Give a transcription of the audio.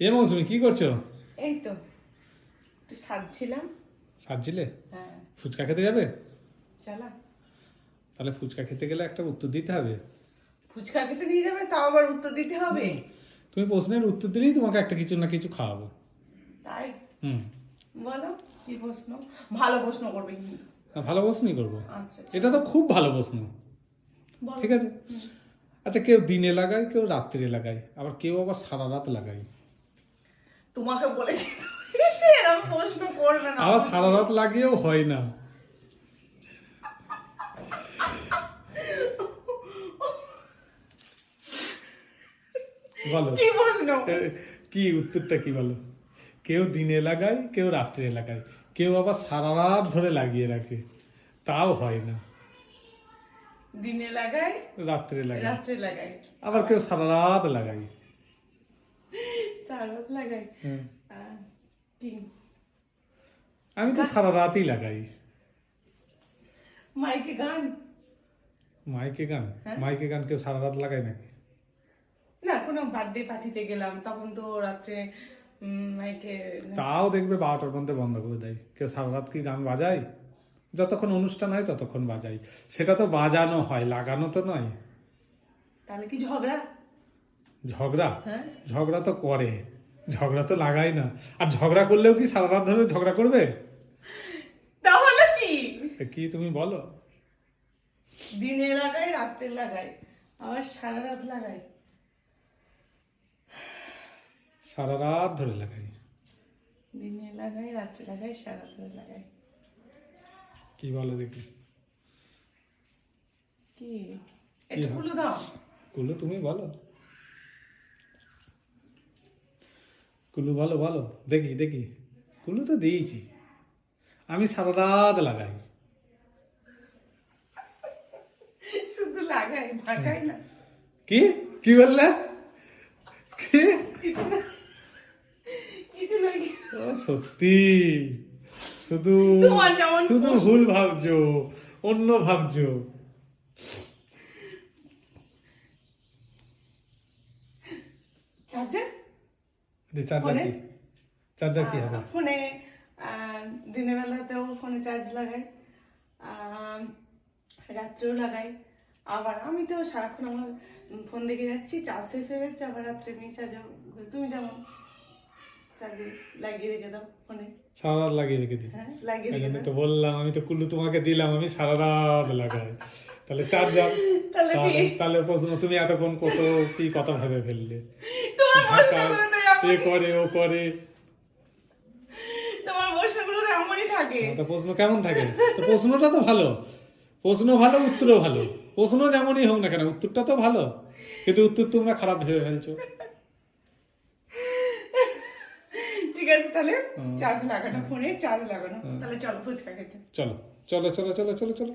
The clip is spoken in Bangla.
এ মৌসুমি কি করছ? এই তো একটু সাজছিলাম। সাজছিলে? হ্যাঁ। ফুচকা খেতে যাবে? চালা। তাহলে ফুচকা খেতে গেলে একটা উত্তর দিতে হবে। ফুচকা খেতে নিয়ে যাবে তাও আবার উত্তর দিতে হবে। তুমি প্রশ্নের উত্তর দিলেই তোমাকে একটা কিছু না কিছু খাওয়াবো। তাই? হুম। বলো কি প্রশ্ন? ভালো প্রশ্ন করবে কিন্তু। ভালো প্রশ্নই করব। আচ্ছা এটা তো খুব ভালো প্রশ্ন। ঠিক আছে? আচ্ছা কেউ দিনে লাগায় কেউ রাত্রে লাগায় আবার কেউ আবার সারা রাত লাগায়। তোমাকে বলেছি এরকম প্রশ্ন করবে না। সারা রাত লাগিয়েও হয় না। বলো। কি প্রশ্ন? কি উত্তরটা কি বলো? কেউ দিনে লাগায় কেউ রাত্রে লাগায়। কেউ আবার সারা রাত ধরে লাগিয়ে রাখে। তাও হয় না। দিনে লাগাই রাত্রে লাগায়। রাত্রে লাগাই আবার কেউ সারা রাত লাগায়। লাগাই। আমি তো সারা রাতই লাগাই। মাইকে গান। মাইকে গান? হ্যাঁ। মাইকে গান কেউ সারা রাত লাগায় নাকি? না কোনো বার্থডে পার্টিতে গেলাম তখন তো রাত্রে মাইকে তাও দেখবে বারোটার মধ্যে বন্ধ করে দেয়। কেউ সারা রাত কি গান বাজায়? যতক্ষণ অনুষ্ঠান হয় ততক্ষণ বাজাই সেটা তো বাজানো হয় লাগানো তো নয়। তাহলে কি ঝগড়া? ঝগড়া? হ্যাঁ। ঝগড়া তো করে। ঝগড়া তো লাগাই না। আর ঝগড়া করলেও কি সারা রাত ধরে ঝগড়া করবে? তাহলে কি? কি তুমি বলো? দিনে লাগাই রাত্রে লাগাই আবার সারা রাত লাগাই। সারা রাত ধরে লাগাই। দিনে লাগাই রাত্রে লাগাই সারা রাত্রে লাগাই। কি বলো দেখি। কি? হয়? খুলে দাও। কুলু তুমি বলো। কুলু বলো বলো দেখি দেখি। কুলু তো দিয়েছি। আমি সারা রাত লাগাই। শুধু লাগাই ঝাঁকাই না। কি? কি বললে? কি? সত্যি। শুধু শুধু ভুল ভাবছ অন্য ভাবছ। চার্জার চার্জার ফোনে? কি? চার্জার কি হবে? ফোনে দিনের বেলাতেও ফোনে চার্জ লাগাই রাত্রেও লাগাই। আবার আমি তো সারাক্ষণ আমার ফোন দেখে যাচ্ছি চার্জ শেষ হয়ে যাচ্ছে আবার রাত্রে আমি চার্জ তুমি যেমন চার্জে লাগিয়ে রেখে দাও ফোনে। সারা রাত লাগিয়ে রেখে দিই। হ্যাঁ তো বললাম আমি তো কুল্লু তোমাকে দিলাম আমি সারা রাত লাগাই। তাহলে চার্জার তাহলে প্রশ্ন তুমি এতক্ষণ কত কি কথা ভেবে ফেললে? তোমার এ করে ও করে তোমার প্রশ্নগুলো তো এমনই থাকে। তো প্রশ্ন কেমন থাকে? তো প্রশ্নটা তো ভালো। প্রশ্ন ভালো উত্তরও ভালো। প্রশ্ন যেমনই হোক না কেন উত্তরটা তো ভালো। কিন্তু উত্তর তোমরা খারাপ ভেবে ফেলছো। ঠিক আছে তাহলে চার্জ লাগানো ফোনে চার্জ লাগানো। তাহলে চলো ফুচকা খেতে। চলো চলো চলো চলো চলো চলো।